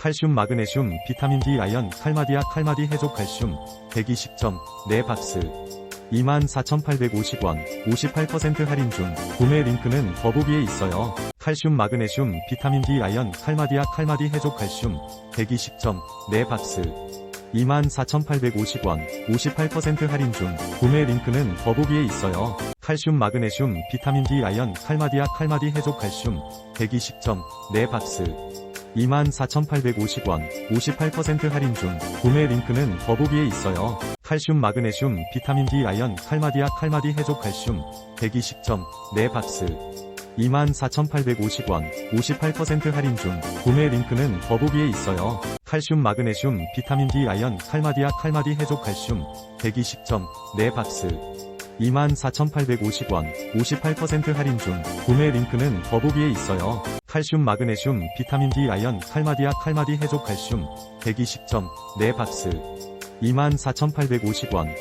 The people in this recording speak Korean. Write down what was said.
칼슘, 마그네슘, 비타민 D, 아연, 칼마디아, 칼마디 해족 칼슘 120점 4박스. 24,850원 58% 할인 중. 구매 링크는 더보기에 있어요. 칼슘, 마그네슘, 비타민 D, 아연, 칼마디아, 칼마디 해족 칼슘 120점 4박스. 24,850원 58% 할인 중. 구매 링크는 더보기에 있어요. 칼슘, 마그네슘, 비타민 D, 아연, 칼마디아, 칼마디 해족 칼슘 120점 4박스 24,850원 58% 할인 중 구매 링크는 더보기에 있어요. 칼슘, 마그네슘, 비타민 D, 아연, 칼마디아, 칼마디 해족 칼슘 120점 4박스 24,850원 58% 할인 중 구매 링크는 더보기에 있어요. 칼슘, 마그네슘, 비타민 D, 아연, 칼마디아, 칼마디 해족 칼슘 120점 4박스 24,850원 58% 할인 중 구매 링크는 더보기에 있어요. 칼슘, 마그네슘, 비타민 D, 아연, 칼마디아, 칼마디 해족 칼슘 120점 4박스 24,850원